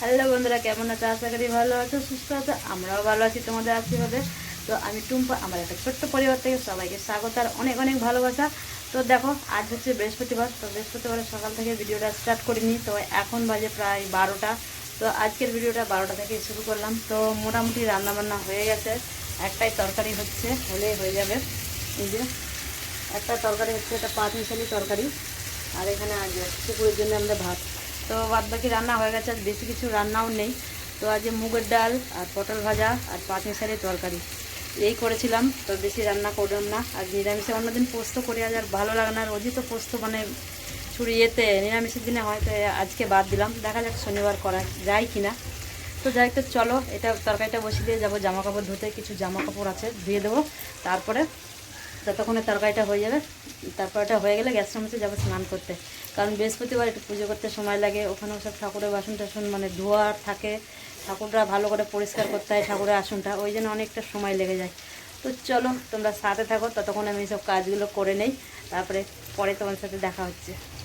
Hello বন্ধুরা, কেমন আছো? আশা করি ভালো আছো, সুস্থ আছো, আমরাও ভালো আছি, তোমাদের আশীর্বাদে। তো আমি টুম্পা, আমার একটা ছোট্ট পরিবার থেকে সবাইকে স্বাগত আর অনেক অনেক ভালোবাসা। তো দেখো, আজ হচ্ছে বৃহস্পতিবার, তো বৃহস্পতিবারের সকাল থেকে ভিডিওটা স্টার্ট করিনি, তো এখন বাজে প্রায় বারোটা। তো আজকের ভিডিওটা বারোটা থেকে শুরু করলাম। তো মোটামুটি রান্নাবান্না হয়ে গেছে। একটাই তরকারি হচ্ছে, হলেই হয়ে যাবে। এই যে, একটা তরকারি হচ্ছে, এটা পাঁচ মিশালি তরকারি। আর এখানে আজ দুপুরের জন্য আমরা ভাত তো বাদ বাকি রান্না হয়ে গেছে আর বেশি কিছু রান্নাও নেই। তো আজ মুগের ডাল আর পটল ভাজা আর পাঁচ মিশালি তরকারি, এই করেছিলাম। তো বেশি রান্না করলাম না, আর নিরামিষে অন্যদিন পোস্ত করে, আজ আর ভালো লাগে না। রোজই তো পোস্ত মানে ছুরি ইয়েতে নিরামিষের দিনে হয়তো আজকে বাদ দিলাম। দেখা যাক শনিবার করা যায় কি না তো যাই তো চলো, এটা তরকারিটা বসিয়ে দিয়ে যাব জামা কাপড় ধুতে, কিছু জামা কাপড় আছে, ধুয়ে দেবো। তারপরে ততক্ষণে তরকারিটা হয়ে যাবে। তারপর হয়ে গেলে গ্যাস মুছে যাব স্নান করতে। কারণ বৃহস্পতিবার একটু পুজো করতে সময় লাগে, ওখানেও সব ঠাকুরের বাসন টাসন মানে ধোয়ার থাকে। ঠাকুরটা ভালো করে পরিষ্কার করতে হয় ঠাকুরের আসনটা, ওই জন্য অনেকটা সময় লেগে যায়। তো চলো, তোমরা সাথে থাকো, ততক্ষণ আমি সব কাজগুলো করে নেই। তারপরে, পরে তোমার সাথে দেখা হচ্ছে।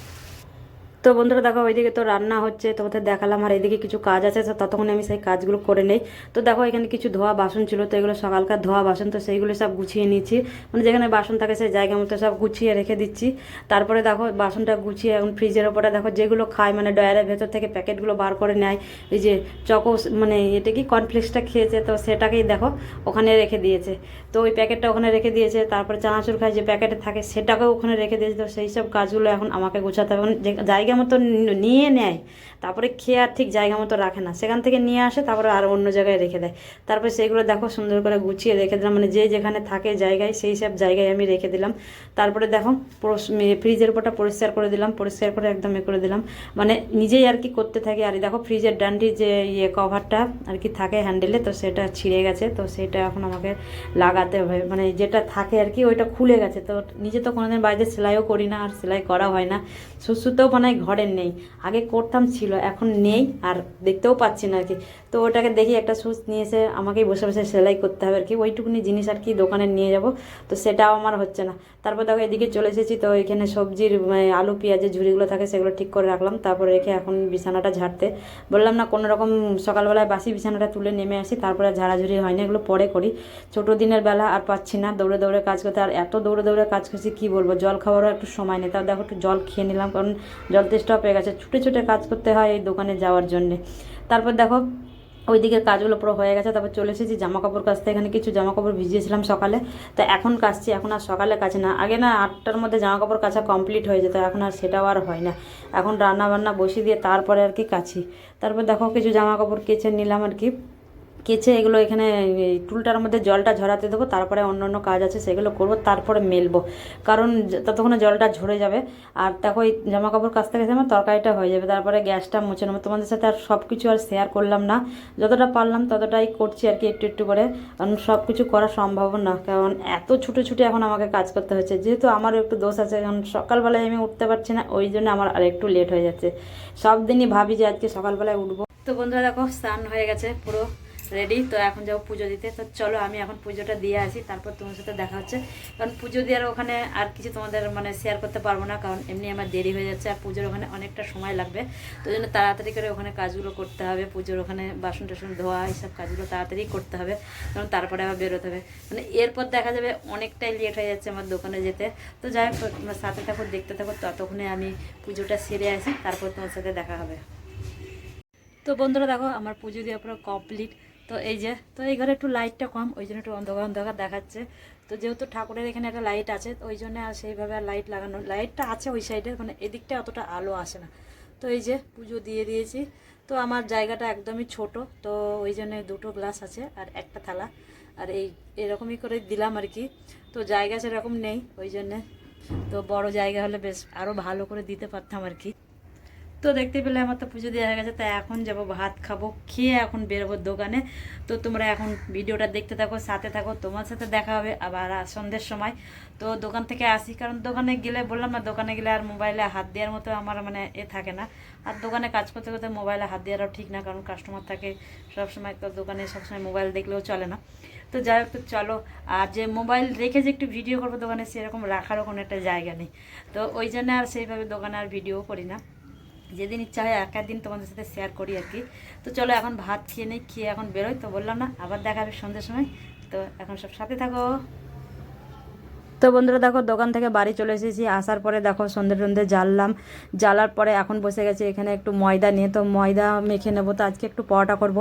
তো বন্ধুরা দেখো, ওইদিকে তো রান্না হচ্ছে তোমাদের দেখালাম, আর এদিকে কিছু কাজ আছে ততক্ষণ আমি সেই কাজগুলো করে নেই। তো দেখো, এখানে কিছু ধোয়া বাসন ছিল, তো এগুলো সকালকার ধোয়া বাসন, তো সেইগুলো সব গুছিয়ে নিয়েছি। মানে যেখানে বাসন থাকে সেই জায়গা মতো সব গুছিয়ে রেখে দিচ্ছি। তারপরে দেখো, বাসনটা গুছিয়ে এখন ফ্রিজের ওপরে দেখো, যেগুলো খায় মানে ডয়ারের ভেতর থেকে প্যাকেটগুলো বার করে নেয়। এই যে চকো মানে এটা কি কর্নফ্লেক্সটা খেয়েছে, তো সেটাকেই দেখো, ওখানে রেখে দিয়েছে। তো ওই প্যাকেটটা ওখানে রেখে দিয়েছে, তারপরে চানাচুর খায় যে প্যাকেটে থাকে, সেটাকেও ওখানে রেখে দিয়েছে। তো সেই সব কাজগুলো এখন আমাকে গুছাতে হবে। মানে জায়গা মতো নিয়ে নেয়। তারপরে খেয়ে আর ঠিক জায়গা মতো রাখে না। সেখান থেকে নিয়ে আসে, তারপরে আর অন্য জায়গায় রেখে দেয়। তারপরে সেগুলো দেখো সুন্দর করে গুছিয়ে রেখে দিলাম। মানে যে যেখানে থাকে জায়গায়, সেই সব জায়গায় আমি রেখে দিলাম। তারপরে দেখো ফ্রিজের উপরটা পরিষ্কার করে দিলাম। পরিষ্কার করে একদম এ করে দিলাম। মানে নিজেই আর কি করতে থাকি। আর দেখো ফ্রিজের ডান্ডি যে ইয়ে কভারটা আর কি থাকে হ্যান্ডেলে, তো সেটা ছিঁড়ে গেছে। তো সেটা এখন আমাকে লাগাতে হবে। মানে যেটা থাকে আর কি, ওইটা খুলে গেছে। তো নিজে তো কোনোদিন বাইরে সেলাইও করি না, আর সেলাই করা হয় না। সুসুতেও মানে ঘরের নেই। আগে করতাম ছিল এখন নেই আর দেখতেও পাচ্ছি না আর কি। তো ওটাকে দেখি একটা সুচ নিয়ে এসে আমাকেই বসে বসে সেলাই করতে হবে আর কি। ওইটুকুনি জিনিস আর কি দোকানে নিয়ে যাব তো সেটাও আমার হচ্ছে না। তারপর দেখো এদিকে চলে এসেছি তো এখানে সবজির মানে, আলু পেঁয়াজের ঝুড়িগুলো থাকে সেগুলো ঠিক করে রাখলাম। তারপর রেখে এখন বিছানাটা ঝাড়তে। বললাম না কোনো রকম সকালবেলায় বাসি বিছানাটা তুলে নেমে আসি তারপরে ঝাড়াঝুড়ি হয় না এগুলো পরে করি। ছোটো দিনের বেলা আর পাচ্ছি না দৌড়ে দৌড়ে কাজ করতে। আর এত দৌড়ে দৌড়ে কাজ করছি কী বলব? জল খাওয়ারও একটু সময় নেই তাও দেখো একটু জল খেয়ে নিলাম কারণ জল তেষ্টাও হয়ে গেছে, ছুটে ছুটে কাজ করতে হয় এই দোকানে যাওয়ার জন্যে। তারপর দেখো ওই দিকের কাজগুলো পুরো হয়ে গেছে, তারপর চলে এসেছি জামা কাপড় কাচতে, এখানে কিছু জামা কাপড় ভিজিয়েছিলাম সকালে। তো এখন কাচছি, এখন আর সকালে কাছে না। আগে না আটটার মধ্যে জামা কাপড় কাচা কমপ্লিট হয়ে যেত, এখন আর সেটাও আর হয় না। এখন রান্না বান্না বসিয়ে দিয়ে তারপরে আর কি কাছি তারপর দেখো, কিছু জামা কাপড় কেচে নিলাম আর কি। কেচে এগুলো এখানে টুলটার মধ্যে জলটা ঝরাতে দেবো, তারপরে অন্য অন্য কাজ আছে সেগুলো করব, তারপরে মেলবো। কারণ ততক্ষণে জলটা ঝরে যাবে, আর দেখো এই জামা কাপড় কাচতে গেছে আমার তরকারিটা হয়ে যাবে, তারপরে গ্যাসটা মুছে নেব। তোমাদের সাথে আর সব কিছু আর শেয়ার করলাম না, যতটা পারলাম ততটাই করছি আর কি একটু একটু করে, কারণ সব কিছু করা সম্ভব না, কারণ এত ছুটে ছুটে এখন আমাকে কাজ করতে হচ্ছে। যেহেতু আমারও একটু দোষ আছে, কারণ সকালবেলায় আমি উঠতে পারছি না, ওই জন্য আমার আর একটু লেট হয়ে যাচ্ছে। সব দিনই ভাবি যে আজকে সকালবেলায় উঠবো। তো বন্ধুরা দেখো, স্নান হয়ে গেছে পুরো। রেডি তো এখন যাব পুজো দিতে। তো চলো, আমি এখন পুজোটা দিয়ে আসি, তারপর তোমার সাথে দেখা হচ্ছে। কারণ পুজো দেওয়ার ওখানে আর কিছু তোমাদের মানে শেয়ার করতে পারব না, কারণ এমনি আমার দেরি হয়ে যাচ্ছে আর পুজোর ওখানে অনেকটা সময় লাগবে। তো জন্য তাড়াতাড়ি করে ওখানে কাজগুলো করতে হবে, পুজোর ওখানে বাসন টাসন ধোয়া, এইসব কাজগুলো তাড়াতাড়ি করতে হবে, কারণ তারপরে আবার বেরোতে হবে। মানে এরপর দেখা যাবে অনেকটাই লেট হয়ে যাচ্ছে আমার দোকানে যেতে। তো যাই হোক, তোমরা সাথে থাকো, দেখতে থাকো, ততক্ষণে আমি পুজোটা সেরে আসি, তারপর তোমার সাথে দেখা হবে। তো বন্ধুরা দেখো, আমার পুজো দেওয়া পুরো কমপ্লিট তো এই যে, তো এই ঘরে একটু লাইটটা কম, ওই জন্য একটু অন্ধকার অন্ধকার দেখাচ্ছে। তো যেহেতু ঠাকুরের এখানে একটা লাইট আছে ওই জন্য আর সেইভাবে আর লাইট লাগানো লাইটটা আছে ওই সাইডে মানে এদিকটা অতটা আলো আসে না। তো এই যে পুজো দিয়ে দিয়েছি। তো আমার জায়গাটা একদমই ছোট, তো ওই জন্য দুটো গ্লাস আছে আর একটা থালা। আর এই, এরকমই করে দিলাম আর কি। তো জায়গা সেরকম নেই, ওই জন্যে। তো বড় জায়গা হলে বেশ আরও ভালো করে দিতে পারতাম আর কি। তো দেখতে পেলে আমার তো পুজো দেওয়া হয়ে গেছে, তাই এখন যাব ভাত খাব, খেয়ে এখন বেরোবো দোকানে। তো তোমরা এখন ভিডিওটা দেখতে থাকো, সাথে থাকো, তোমার সাথে দেখা হবে আবার সন্ধ্যের সময়। তো দোকান থেকে আসি, কারণ দোকানে গেলে বললাম না, দোকানে গেলে আর মোবাইলে হাত দেওয়ার মতো আমার মানে এ থাকে না। আর দোকানে কাজ করতে করতে মোবাইলে হাত দেওয়ারও ঠিক না, কারণ কাস্টমার থাকে সব সময় তো দোকানে সবসময় মোবাইল দেখলেও চলে না। তো যাই হোক, তো চলো, আর যে মোবাইল রেখে যে একটু ভিডিও করব দোকানে, সেরকম রাখারও কোনো একটা জায়গা নেই। তো ওই জন্য আর সেইভাবে দোকানে আর ভিডিও করি না। যেদিন ইচ্ছা হয় এক দিন তোমাদের সাথে শেয়ার করি আর কি। তো চলো এখন ভাত খেয়ে নেই, খেয়ে এখন বেরোই। তো বললাম না, আবার দেখা হবে সন্ধ্যের সময়। তো এখন সব সাথে থাকো। তো বন্ধুরা দেখো, দোকান থেকে বাড়ি চলে এসেছি। আসার পরে দেখো, সন্ধ্যে টন্ধে জ্বাললাম। জ্বালার পরে এখন বসে গেছে এখানে একটু ময়দা নিয়ে। তো ময়দা মেখে নেব, তো আজকে একটু পরোটা করব।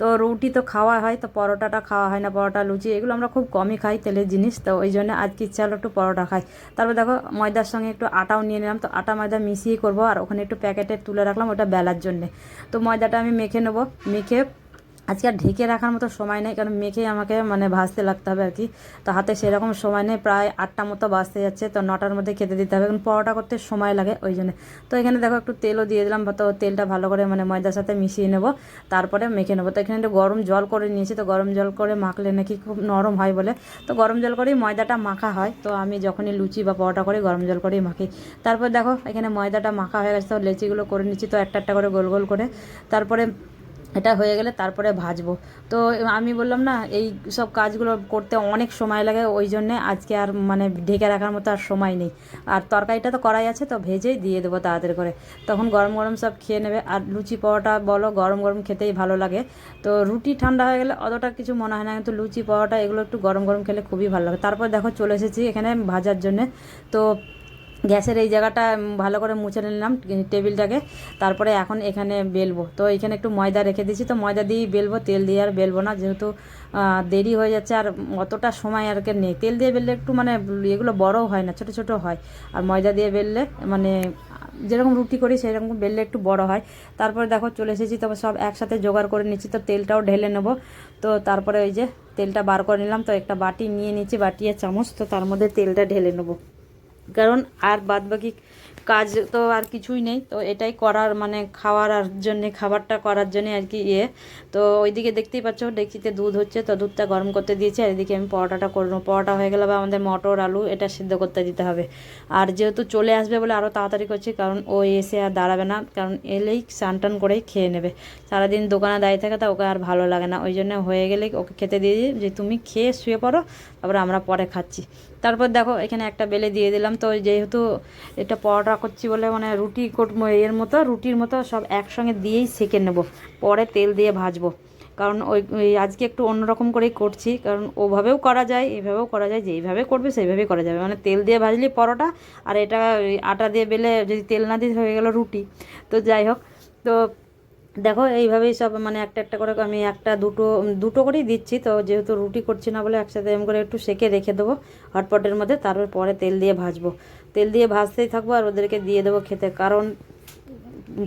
তো রুটি তো খাওয়া হয়, তো পরোটাটা খাওয়া হয় না, পরোটা, লুচি, এগুলো আমরা খুব কমই খাই তেলের জিনিস। তো ওই জন্য আজকে ইচ্ছা হলো একটু পরোটা খাই। তারপর দেখো, ময়দার সঙ্গে একটু আটাও নিয়ে নিলাম। তো আটা, ময়দা মিশিয়ে করব, আর ওখানে একটু প্যাকেটে তুলে রাখলাম ওটা বেলার জন্যে। তো ময়দাটা আমি মেখে নেব। মেখে আজকে আর ঢেকে রাখার মতো সময় নেই, কারণ মেখে আমাকে মানে ভাজতে লাগতে হবে আর কি। তো হাতে সেরকম সময় নেই, প্রায় আটটা মতো বাজতে যাচ্ছে, তো নটার মধ্যে খেতে দিতে হবে। কারণ পরোটা করতে সময় লাগে ওই জন্য। তো এখানে দেখো একটু তেলও দিয়ে দিলাম, তো তেলটা ভালো করে মানে ময়দার সাথে মিশিয়ে নেব, তারপরে মেখে নেব। তো এখানে একটু গরম জল করে নিয়েছি, তো গরম জল করে মাখলে নাকি খুব নরম হয় বলে। তো গরম জল করেই ময়দাটা মাখা হয়, তো আমি যখনই লুচি বা পরোটা করি, গরম জল করেই মাখি। তারপর দেখো এখানে ময়দাটা মাখা হয়ে গেছে, তো লেচিগুলো করে নিচ্ছি, তো একটা একটা করে গোল গোল করে। তারপরে এটা হয়ে গেলে তারপরে ভাজবো। তো আমি বললাম, না, এই সব কাজগুলো করতে অনেক সময় লাগে, ওই জন্যে আজকে আর মানে ঢেকে রাখার মতো আর সময় নেই। আর তরকারিটা তো করাই আছে, তো ভেজেই দিয়ে দেবো তাড়াতাড়ি করে। তখন গরম গরম সব খেয়ে নেবে। আর লুচি পরোটা বলো, গরম গরম খেতেই ভালো লাগে। তো রুটি ঠান্ডা হয়ে গেলে অতটা কিছু মনে হয় না, কিন্তু লুচি, পরোটা এগুলো একটু গরম গরম খেলে খুবই ভালো লাগে। তারপর দেখো চলে এসেছি এখানে ভাজার জন্যে। তো গ্যাসের এই জায়গাটা ভালো করে মুছে নিলাম টেবিলটাকে। তারপরে এখন এখানে বেলবো। তো এখানে একটু ময়দা রেখে দিয়েছি। তো ময়দা দিয়েই বেলবো, তেল দিয়ে আর বেলবো না। যেহেতু দেরি হয়ে যাচ্ছে আর অতটা সময় আর নেই। তেল দিয়ে বেললে একটু মানে এগুলো বড় হয় না, ছোট ছোট হয়। আর ময়দা দিয়ে বেললে মানে যেরকম রুটি করি সেরকম বেললে একটু বড় হয়। তারপরে দেখো চলে এসেছি। তবে সব একসাথে জোগাড় করে নিচ্ছি। তো তেলটাও ঢেলে নেব। তো তারপরে ওই যে তেলটা বার করে নিলাম। তো একটা বাটি নিয়ে নিচ্ছি বাটি আর চামচ। তো তার মধ্যে তেলটা ঢেলে নেব। কারণ আর বাদবাকি কাজ তো আর কিছুই নেই। তো এটাই করার মানে খাওয়ার আর জন্যে, খাবারটা করার জন্যে আর কি ইয়ে। তো ওইদিকে দেখতেই পাচ্ছ, ডেকচিতে দুধ হচ্ছে, তো দুধটা গরম করতে দিয়েছি। আর এদিকে আমি পরোটাটা করে নেব। পরোটা হয়ে গেলে বা আমাদের মটর, আলু এটা সিদ্ধ করতে দিতে হবে। আর যেহেতু চলে আসবে বলে আরও তাড়াতাড়ি করছি, কারণ ও এসে আর দাঁড়াবে না, কারণ এলেই স্নান টান করেই খেয়ে নেবে। সারাদিন দোকানে দাঁড়িয়ে থাকে তা ওকে আর ভালো লাগে না। ওই জন্য হয়ে গেলেই ওকে খেতে দিয়ে দিই, যে তুমি খেয়ে শুয়ে পড়ো, তারপরে আমরা পরে খাচ্ছি। তারপর দেখো, এখানে একটা বেলে দিয়ে দিলাম। তো যেহেতু এটা পরোটা করছি বলে মানে রুটি কোট- এর মতো, রুটির মতো সব একসঙ্গে দিয়েই সেঁকে নেব। পরে তেল দিয়ে ভাজবো। কারণ ওই আজকে একটু অন্যরকম করেই করছি, কারণ ওভাবেও করা যায়, এভাবেও করা যায়, যেইভাবে করবে সেইভাবেই করা যাবে। মানে তেল দিয়ে ভাজলি পরোটা, আর এটা আটা দিয়ে বেলে যদি তেল না দিয়ে হয়ে গেল রুটি। তো যাই হোক, তো দেখো, এইভাবেই সব মানে একটা একটা করে আমি একটা, দুটো দুটো করেই দিচ্ছি, তো যেহেতু রুটি করছি না বলে একসাথে এম করে একটু সেকে রেখে দেবো হটপটের মধ্যে, তারপর পরে তেল দিয়ে ভাজবো। তেল দিয়ে ভাজতেই থাকব আর ওদেরকে দিয়ে দেবো খেতে, কারণ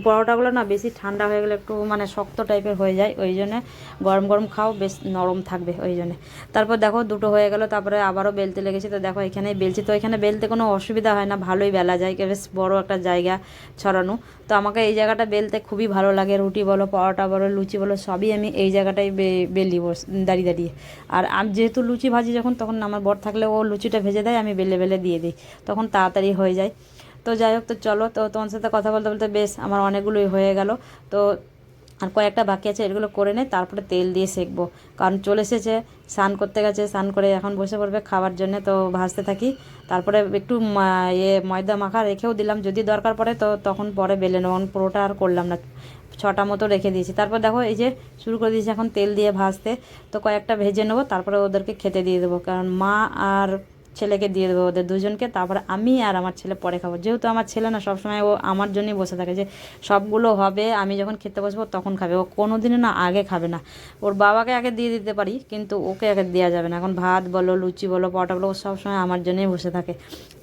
পরোটাগুলো না বেশি ঠান্ডা হয়ে গেলে একটু মানে শক্ত টাইপের হয়ে যায়, ওই জন্যে গরম গরম খাও, বেশ নরম থাকবে ওই জন্যে। তারপর দেখো দুটো হয়ে গেল, তারপরে আবারও বেলতে লেগেছে, তো দেখো এখানেই বেলছি, তো এখানে বেলতে কোনো অসুবিধা হয় না, ভালোই বেলা যায় বেশ বড় একটা জায়গা ছড়ানো। তো আমাকে এই জায়গাটা বেলতে খুবই ভালো লাগে, রুটি বলো, পরোটা বলো, লুচি বলো, সবই আমি এই জায়গাটাই বেলি বস, দাঁড়িয়ে দাঁড়িয়ে। আর আমি, যেহেতু লুচি ভাজি, যখন তখন আমার বর থাকলে ও লুচিটা ভেজে দেয়, আমি বেলে বেলে দিয়ে দিই, তখন তাড়াতাড়ি হয়ে যায়। তো যাই হোক, তো চলো, তো তোমার সাথে কথা বলতে বলতে বেশ আমার অনেকগুলোই হয়ে গেল। তো আর কয়েকটা বাকি আছে, এগুলো করে নে, তারপরে তেল দিয়ে সেকবো। কারণ চলে এসেছে, স্নান করতে গেছে, স্নান করে এখন বসে পড়বে খাওয়ার জন্য, তো ভাজতে থাকি। তারপরে একটু ইয়ে ময়দা মাখা রেখেও দিলাম, যদি দরকার পড়ে, তো তখন পরে বেলে নেব পুরোটা আর করলাম না। ছটা মতো রেখে দিয়েছি। তারপর দেখো, এই যে শুরু করে দিয়েছি এখন তেল দিয়ে ভাজতে। তো কয়েকটা ভেজে নেব, তারপরে ওদেরকে খেতে দিয়ে দেবো। কারণ মা আর ছেলেকে দিয়ে দেবো, ওদের দুজনকে, তারপরে আমি আর আমার ছেলে পরে খাব। যেহেতু আমার ছেলে না, সবসময় ও আমার জন্যই বসে থাকে যে সবগুলো হবে, আমি যখন খেতে বসবো তখন খাবে। ও কোনো দিনও না আগে খাবে না। ওর বাবাকে আগে দিয়ে দিতে পারি, কিন্তু ওকে আগে দেওয়া যাবে না। এখন ভাত বলো, লুচি বলো, পরোটা বলো, ও সবসময় আমার জন্যই বসে থাকে।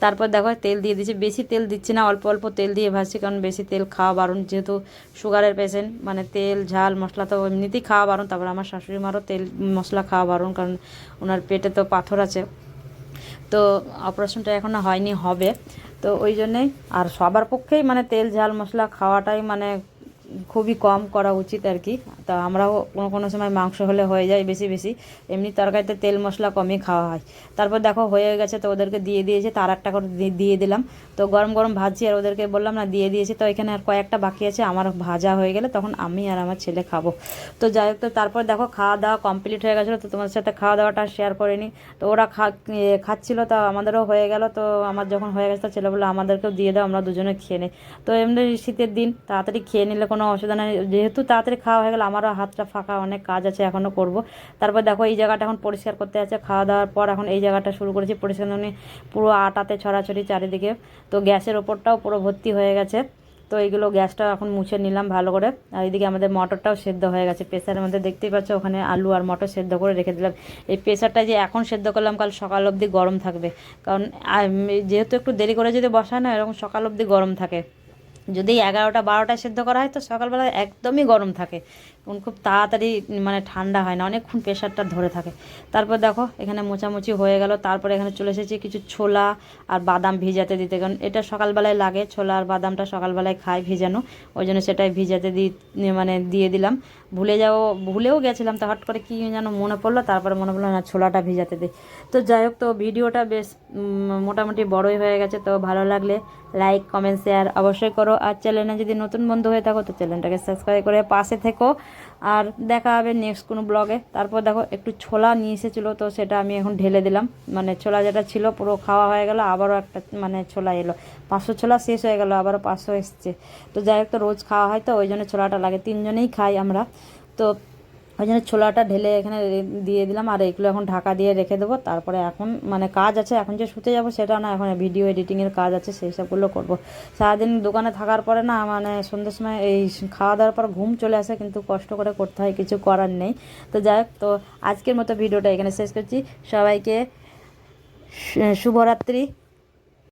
তারপর দেখো, তেল দিয়ে দিচ্ছি বেশি তেল দিচ্ছি না, অল্প অল্প তেল দিয়ে ভাজছি, কারণ বেশি তেল খাওয়া বারণ, যেহেতু সুগারের পেশেন্ট মানে তেল, ঝাল, মশলা তো এমনিতেই খাওয়া বারণ। তারপর আমার শাশুড়ি মারও তেল, মশলা খাওয়া বারণ, কারণ ওনার পেটে তো পাথর আছে। তো অপারেশনটা এখনও হয়নি, হবে। তো ওই জন্যেই আর সবার পক্ষেই মানে তেল, ঝাল, মশলা খাওয়াটাই মানে খুবই কম করা উচিত আর কি। তা আমরাও কোনো কোনো সময় মাংস হলে হয়ে যায় বেশি বেশি। এমনি তরকারিতে তেল মশলা কমই খাওয়া হয়। তারপর দেখো হয়ে গেছে তো ওদেরকে দিয়ে দিয়েছে, তার একটা করে দিয়ে দিলাম। তো গরম গরম ভাজছি আর ওদেরকে বললাম, না, দিয়ে দিয়েছি। তো এখানে আর কয়েকটা বাকি আছে, আমার ভাজা হয়ে গেলে তখন আমি আর আমার ছেলে খাব। তো যাই হোক, তো তারপর দেখো খাওয়া দাওয়া কমপ্লিট হয়ে গেছিল, তো তোমাদের সাথে খাওয়া দাওয়াটা শেয়ার করিনি তো ওরা খা খাচ্ছিলো, তো আমাদেরও হয়ে গেল। তো আমার যখন হয়ে গেছে, তো ছেলে বলল, আমাদেরকেও দিয়ে দাও, আমরা দুজনে খেয়ে নিই। তো এমনি শীতের দিন, তাড়াতাড়ি খেয়ে নিলে কোনো অসুবিধা নেই। যেহেতু তাড়াতাড়ি খাওয়া হয়ে গেল, আমারও হাতটা ফাঁকা, অনেক কাজ আছে এখনও করব। তারপর দেখো, এই জায়গাটা এখন পরিষ্কার করতে আছে। খাওয়া দাওয়ার পর এখন এই জায়গাটা শুরু করেছি পরিষ্কার। মানে পুরো আটাতে ছড়াছড়ি চারিদিকে। তো গ্যাসের ওপরটাও পুরো ভর্তি হয়ে গেছে। তো এইগুলো গ্যাসটা এখন মুছে নিলাম ভালো করে। আর এইদিকে আমাদের মটরটাও সেদ্ধ হয়ে গেছে। প্রেসারের মধ্যে দেখতেই পাচ্ছ, ওখানে আলু আর মটর সেদ্ধ করে রেখে দিলাম। এই প্রেসারটা যে এখন সেদ্ধ করলাম, কাল সকাল অবধি গরম থাকবে। কারণ যেহেতু একটু দেরি করে যদি বসায় না, এরকম সকাল অবধি গরম থাকে। যদি এগারোটা বারোটা সেদ্ধ করা হয় তো সকালবেলা একদমই গরম থাকে। খুব তাড়াতাড়ি মানে ঠান্ডা হয় না, অনেকক্ষণ প্রেশারটা ধরে থাকে। তারপর দেখো, এখানে মোচামুচি হয়ে গেল, তারপরে এখানে চলে এসেছি কিছু ছোলা আর বাদাম ভিজাতে দিতে। কারণ এটা সকালবেলায় লাগে, ছোলা আর বাদামটা সকালবেলায় খায় ভিজানো, ওই জন্য সেটাই ভিজাতে দি মানে দিয়ে দিলাম। ভুলে যাও, ভুলেও গেছিলাম, তো হট করে কী যেন মনে পড়ল, তারপরে মনে পড়ল, না, ছোলাটা ভিজাতে দিই। তো যাই হোক, তো ভিডিওটা বেশ মোটামুটি বড়ই হয়ে গেছে, তো ভালো লাগলে লাইক, কমেন্ট, শেয়ার অবশ্যই করো। আর চ্যানেলে যদি নতুন বন্ধু হয়ে থাকো, তো চ্যানেলটাকে সাবস্ক্রাইব করে পাশে থেকো। আর দেখা হবে নেক্সট কোনো ব্লগে তারপর দেখো, একটু ছোলা নিয়ে এসেছিল, তো সেটা আমি এখন ঢেলে দিলাম। মানে ছোলা যেটা ছিল, পুরো খাওয়া হয়ে গেল, আবারও একটা মানে ছোলা এলো। পাঁচশো ছোলা শেষ হয়ে গেল, আবারও পাঁচশো এসছে। তো যাই হোক, তো রোজ খাওয়া হয়, তো ওই জন্য ছোলাটা লাগে। তিনজনেই খাই আমরা। তো ওই জন্য ছোলাটা ঢেলে এখানে দিয়ে দিলাম, আর এগুলো এখন ঢাকা দিয়ে রেখে দেবো। তারপরে এখন মানে কাজ আছে, এখন যে শুতে যাব সেটা না, এখন ভিডিও এডিটিংয়ের কাজ আছে, সেই সবগুলো করব। সারাদিন দোকানে থাকার পরে না মানে সন্ধ্যের সময় এই খাওয়া দাওয়ার পর ঘুম চলে আসে, কিন্তু কষ্ট করে করতে হয়, কিছু করার নেই। তো যাই হোক, তো আজকের মতো ভিডিওটা এখানে শেষ করছি। সবাইকে শুভরাত্রি।